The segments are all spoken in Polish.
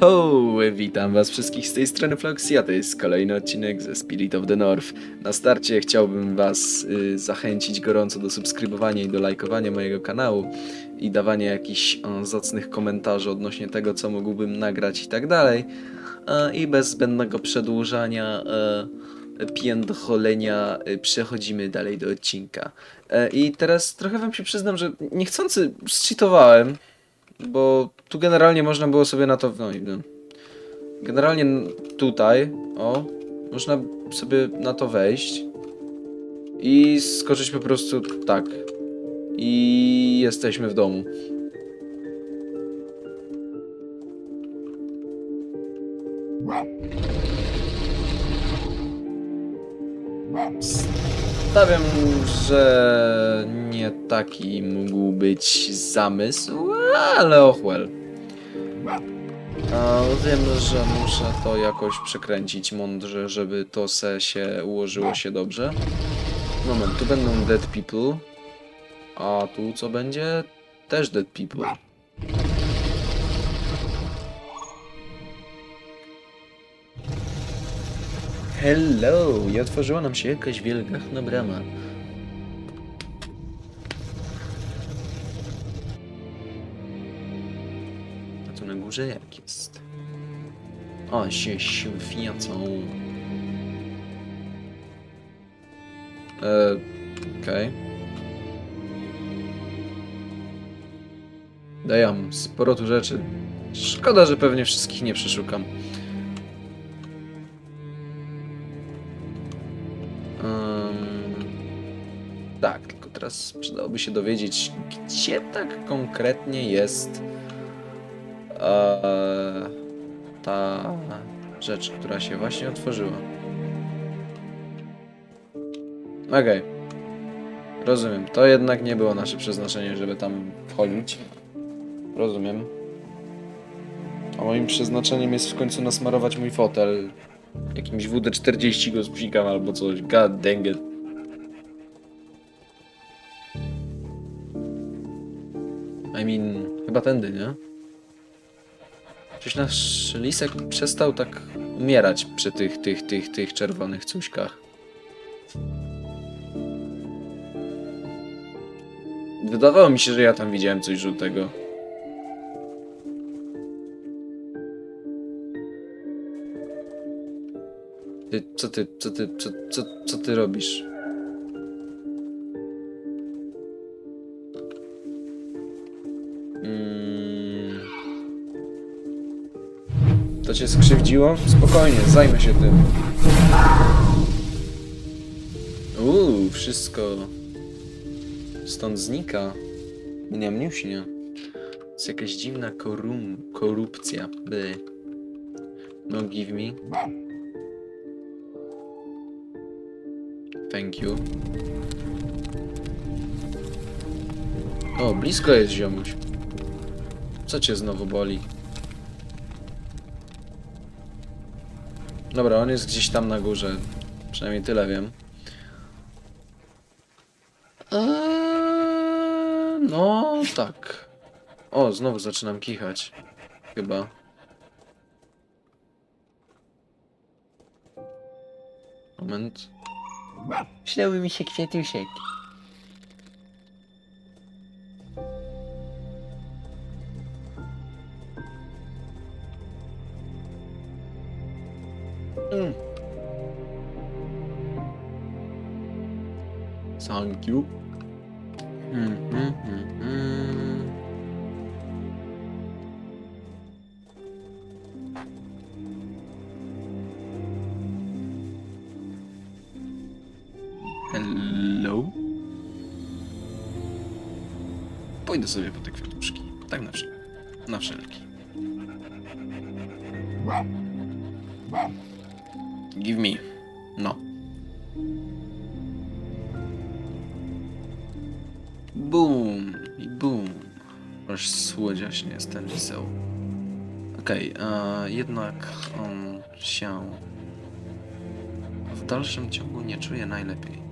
Ho, witam was wszystkich z tej strony Floxia, to jest kolejny odcinek ze Spirit of the North. Na starcie chciałbym was y, zachęcić gorąco do subskrybowania i do lajkowania mojego kanału i dawania jakichś o, zacnych komentarzy odnośnie tego, co mógłbym nagrać i tak dalej. I bez zbędnego przedłużania, e, e, przechodzimy dalej do odcinka. E, I teraz trochę wam się przyznam, że niechcący zcheatowałem, bo tu generalnie można było sobie na to. I no. Generalnie tutaj, o, można sobie na to wejść i skoczyć po prostu tak. I jesteśmy w domu. Stawiam, że nie taki mógł być zamysł, ale och well. A wiem, że muszę to jakoś przekręcić mądrze, żeby to se się ułożyło się dobrze. Moment, tu będą dead people. A tu co będzie? Też dead people. Hello! I otworzyła nam się jakaś wielgachna brama. Górze jak jest? O, się świecą. E, okej. Dajam, sporo tu rzeczy. Szkoda, że pewnie wszystkich nie przeszukam. Tak, tylko teraz przydałoby się dowiedzieć, gdzie tak konkretnie jest e, ta rzecz, która się właśnie otworzyła. Okej. Rozumiem. To jednak nie było nasze przeznaczenie, żeby tam wchodzić. Rozumiem. A moim przeznaczeniem jest w końcu nasmarować mój fotel Jakimś WD-40 go spsikam albo coś. God dang it. I mean, chyba tędy, nie? Przecież nasz lisek przestał tak umierać przy tych, tych, tych, tych czerwonych cuśkach. Wydawało mi się, że ja tam widziałem coś żółtego. Ty, co ty, co ty, co, co, co ty robisz? Cię skrzywdziło? Spokojnie, zajmę się tym. Uuu, wszystko stąd znika. Mnie mniuśnie. To jest jakaś dziwna korum, korupcja. By. No give me. Thank you. O, blisko jest ziomuś. Co cię znowu boli? Dobra, on jest gdzieś tam na górze. Przynajmniej tyle wiem. Eee, no, tak. O, znowu zaczynam kichać. Chyba. Moment. Śniały mi się kwiatusiek. Mm. Thank you. Hello? Pójdę sobie po te kwiatuszki. Tak na, wszel na wszelki. Give me. No. Boom i boom. Aż słodziaśnie jest ten liseł. Okej, a jednak on się w dalszym ciągu nie czuje najlepiej.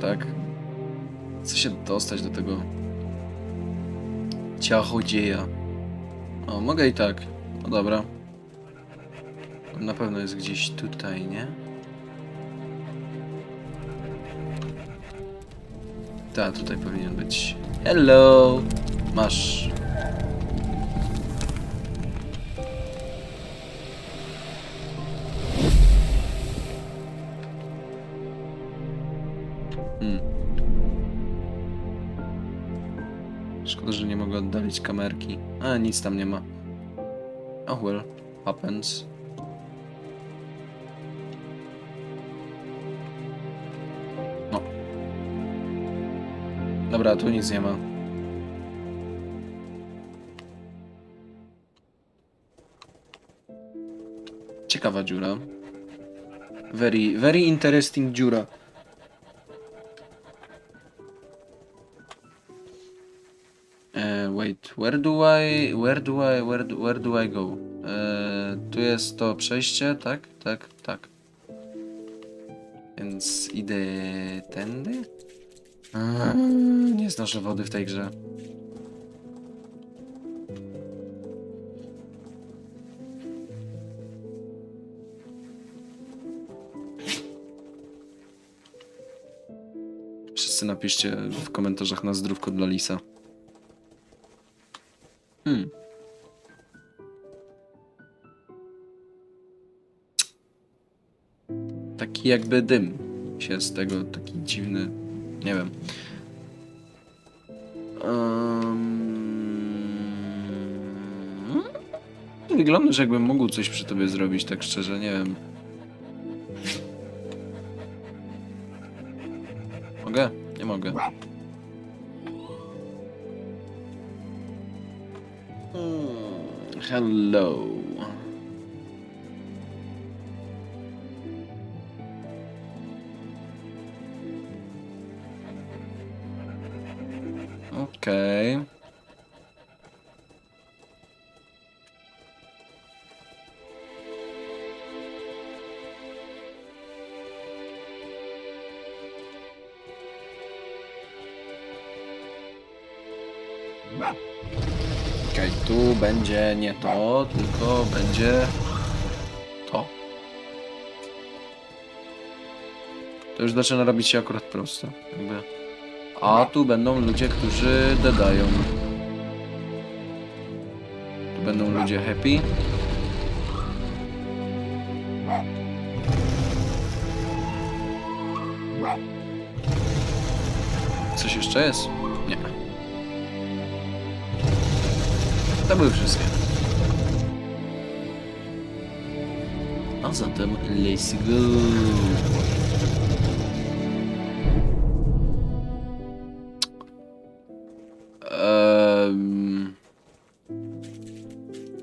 Tak. Chcę się dostać do tego ciachodzieja. O, mogę i tak. No dobra. Na pewno jest gdzieś tutaj, nie? Tak, tutaj powinien być. Hello! Masz. A, nic tam nie ma. Oh well, happens. No. Dobra, tu nic nie ma. Ciekawa dziura. Very, very interesting dziura. Where do I, where do I, where do, where do I go? E, tu jest to przejście, tak? Tak, tak. Więc idę tędy? Nie znoszę wody w tej grze. Wszyscy napiszcie w komentarzach na zdrówko dla Lisa. Hmm. Taki jakby dym się z tego, taki dziwny, nie wiem. Um... Wyglądasz jakbym mógł coś przy tobie zrobić, tak szczerze, nie wiem. Mogę? Nie mogę. Hello. Okej. Tu będzie nie to, tylko będzie to. To już zaczyna robić się akurat proste. Jakby. A tu będą ludzie, którzy dodają. Tu będą ludzie happy. Coś jeszcze jest? To były wszystkie. A zatem let's go.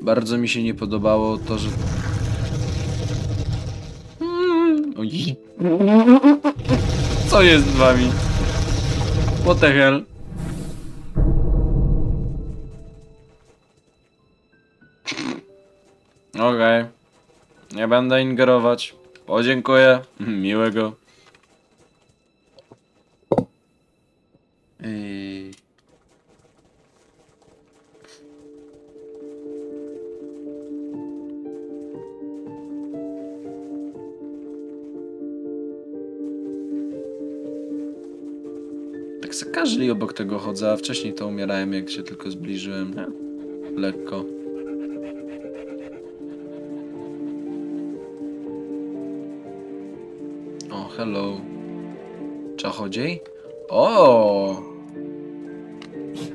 Bardzo mi się nie podobało to, że. Oj. Co jest z wami? What the hell? Okej. Nie będę ingerować. Podziękuję. Miłego. Yy... Tak za każdym obok tego chodzę, a wcześniej to umierałem, jak się tylko zbliżyłem, nie? Lekko. Hello. Czachodziej? O! Oh.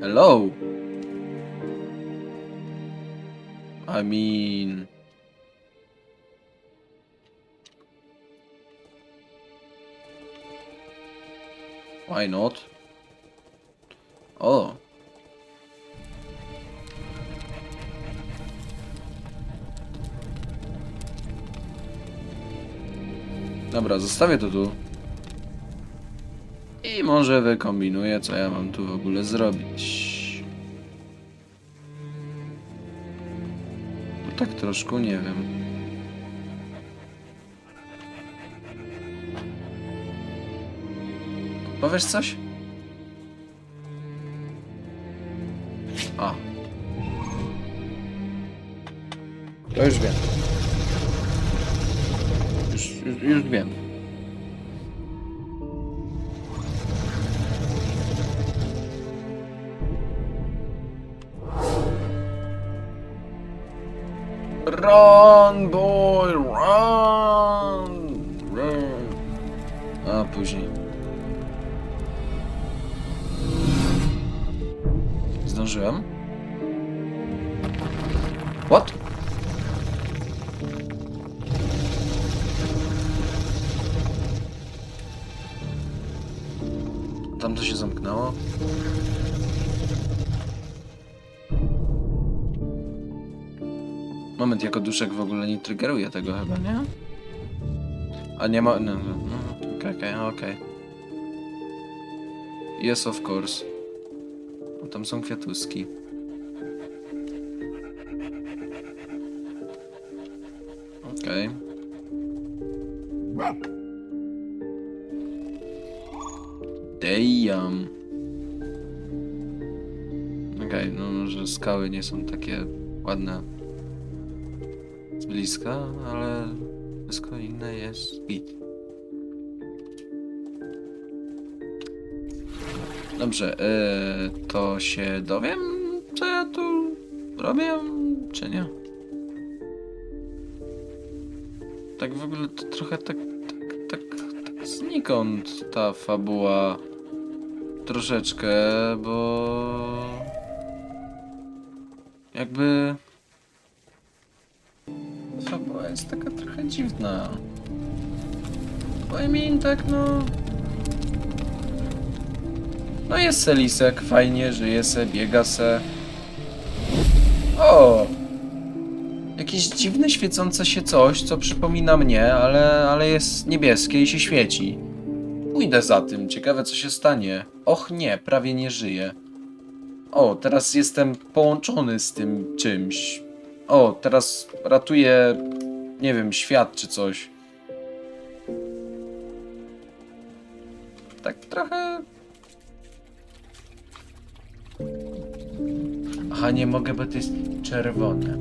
Hello. I mean... Why not? O! Dobra, zostawię to tu. I może wykombinuję, co ja mam tu w ogóle zrobić. No tak troszkę, nie wiem. Powiesz coś? A. To już wiem. Już, wiem. Run, boy, run! Run! A później. Zdążyłem? What? Zamknęło? Moment, jako duszek w ogóle nie triggeruje tego chyba, nie? A nie ma... No, no, no. Okej, okej, okej. Yes, of course. O, tam są kwiatuski. Okej, no może skały nie są takie ładne z bliska, ale wszystko inne jest git. Dobrze, yy, to się dowiem, co ja tu robię, czy nie? Tak w ogóle to trochę tak, tak, tak, tak znikąd ta fabuła troszeczkę, bo jakby fabuła jest taka trochę dziwna. Bo I mean, tak no... No jest se lisek, fajnie, żyje se, biega se. O! Jakieś dziwne świecące się coś, co przypomina mnie, ale, ale jest niebieskie i się świeci. Pójdę za tym, ciekawe co się stanie. Och nie, prawie nie żyję. O, teraz jestem połączony z tym czymś. O, teraz ratuję, nie wiem, świat czy coś. Tak trochę. Aha, nie mogę, bo to jest czerwone.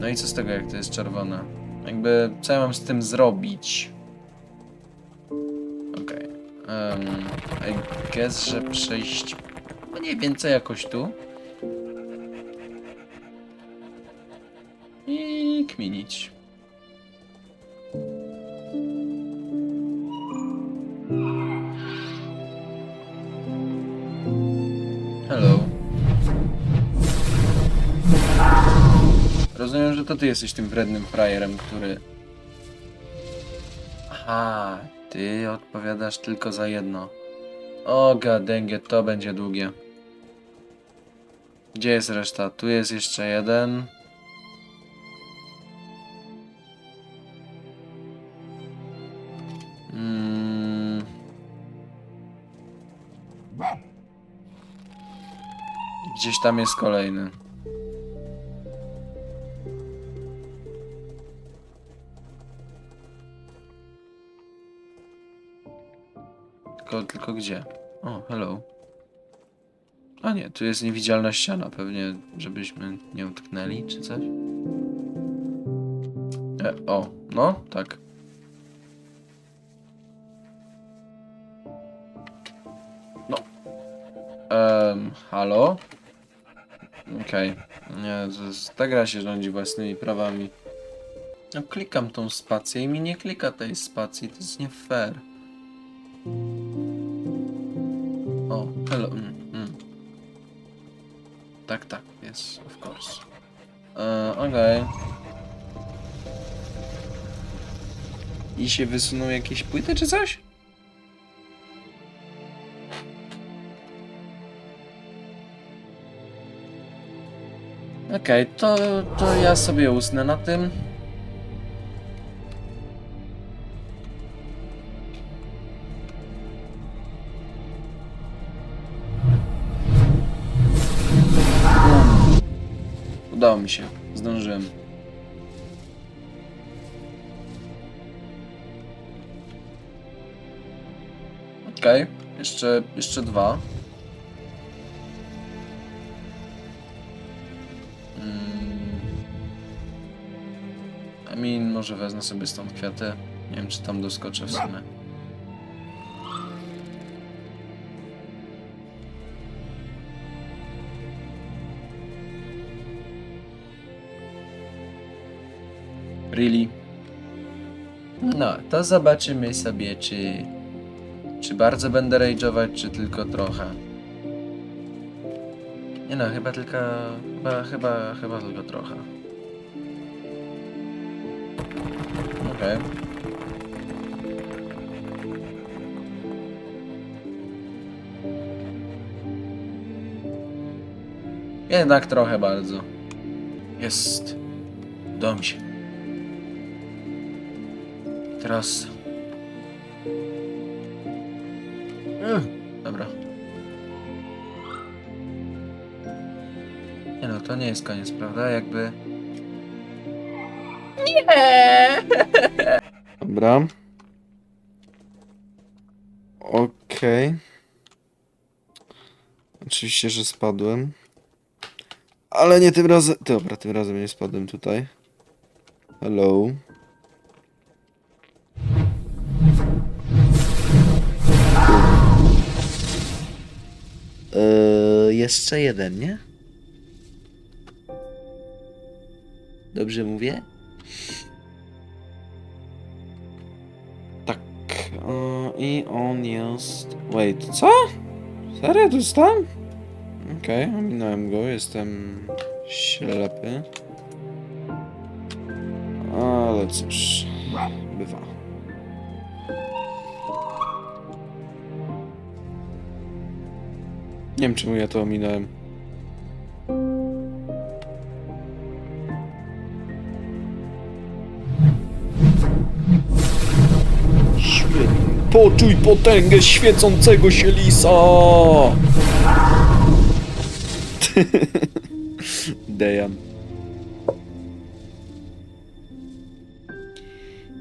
No i co z tego, jak to jest czerwone? Jakby, co ja mam z tym zrobić? Okay. I guess, że przejść no mniej więcej jakoś tu. I kminić. Hello. Rozumiem, że to ty jesteś tym wrednym frajerem, który... Aha, ty odpowiadasz tylko za jedno. O, gadęgie, to będzie długie. Gdzie jest reszta? Tu jest jeszcze jeden. Mm. Gdzieś tam jest kolejny. Gdzie? O, hello. A nie, tu jest niewidzialna ściana, pewnie, żebyśmy nie utknęli, czy coś? E, o, no, tak. No. Ehm, halo? Okej. Nie, to jest, ta gra się rządzi własnymi prawami. No, klikam tą spację i mi nie klika tej spacji, to jest nie fair. O, hello. Mm, mm. Tak, tak, yes, of course. E, Okej. I się wysuną jakieś płyty czy coś? Okej, to, to ja sobie usnę na tym. Udało mi się. Zdążyłem. Okej, jeszcze, jeszcze dwa. Mm. Amin, może wezmę sobie stąd kwiaty. Nie wiem, czy tam doskoczę w sumie. Really? No, to zobaczymy sobie, czy... Czy bardzo będę rage'ować, czy tylko trochę. Nie no, chyba tylko... Chyba, chyba, chyba tylko trochę. Okej. Jednak trochę bardzo. Jest. Mi się. Teraz. Ech, Dobra. Nie no, to nie jest koniec, prawda? Jakby. Nie! Dobra. Okej. Oczywiście, że spadłem. Ale nie tym razem. Dobra, tym razem nie spadłem tutaj. Hello. Jeszcze jeden, nie? Dobrze mówię? Tak. e, I on jest. Wait, co? Serio, to jest tam? Okej, ominąłem go, jestem ślepy. Ale cóż, bywa. Nie wiem, czemu ja to ominąłem. Świetnie. Poczuj potęgę świecącego się lisa! Damn.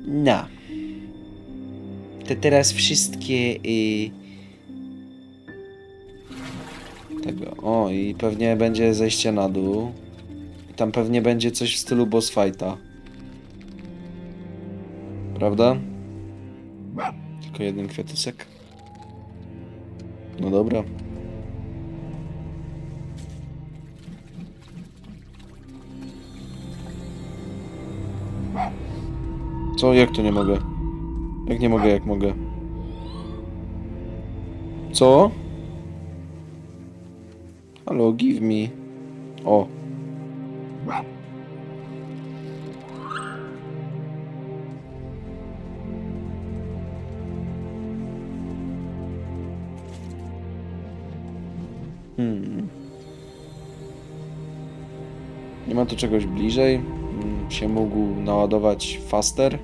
No. To teraz wszystkie y... tego. O, i pewnie będzie zejście na dół. I tam pewnie będzie coś w stylu boss fighta. Prawda? Tylko jeden kwiatysek. No dobra. Co? Jak to nie mogę? Jak nie mogę, jak mogę? Co? Halo, give me. O. Hmm. Nie ma tu czegoś bliżej? Hmm, się mógł naładować faster?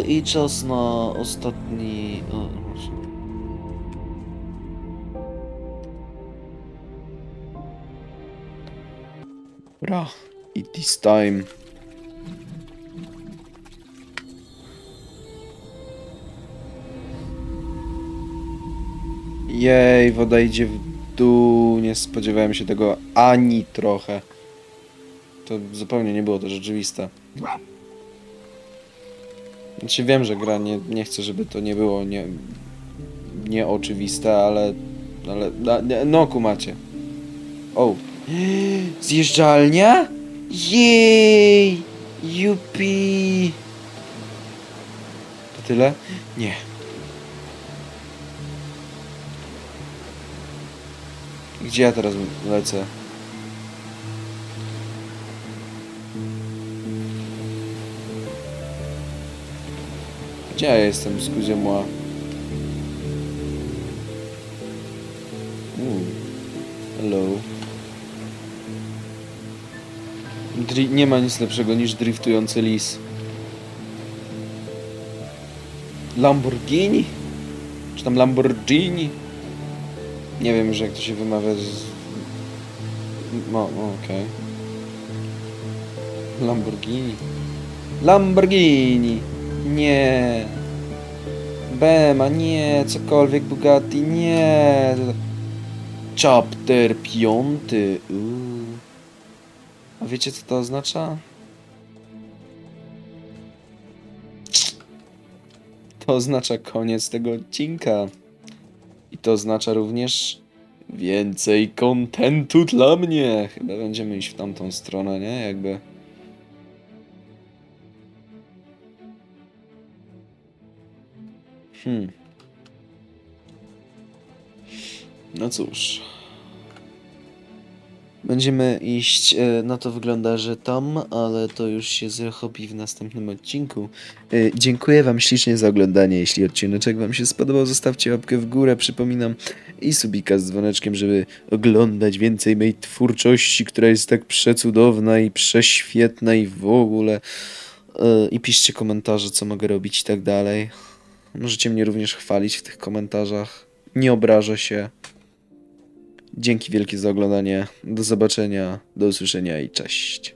I czas na ostatni. O. Dobra, it is time. Jej, woda idzie w dół. Nie spodziewałem się tego ani trochę. To zupełnie nie było to rzeczywiste. Znaczy wiem, że gra nie, nie chce, żeby to nie było nie, nieoczywiste, ale, ale no kumacie. O. Zjeżdżalnia? Jej! Jupi! To tyle? Nie. Gdzie ja teraz lecę? Gdzie ja jestem, excusez-moi? Uuu. Hello. Dri nie ma nic lepszego niż driftujący lis. Lamborghini? Czy tam Lamborghini. Nie wiem już jak to się wymawia z... No, no okej. Lamborghini. Lamborghini! Nie. Bema, nie. Cokolwiek Bugatti, nie. Chapter piąty. Uuu. A wiecie co to oznacza? To oznacza koniec tego odcinka. I to oznacza również więcej kontentu dla mnie. Chyba będziemy iść w tamtą stronę, nie? Jakby. Hmm. No cóż. Będziemy iść, e, na to wygląda, że tam, ale to już się zrobi w następnym odcinku. E, Dziękuję Wam ślicznie za oglądanie. Jeśli odcineczek Wam się spodobał, zostawcie łapkę w górę, przypominam, i subika z dzwoneczkiem, żeby oglądać więcej mojej twórczości, która jest tak przecudowna i prześwietna i w ogóle. E, I piszcie komentarze, co mogę robić i tak dalej. Możecie mnie również chwalić w tych komentarzach. Nie obrażę się. Dzięki wielkie za oglądanie. Do zobaczenia, do usłyszenia i cześć.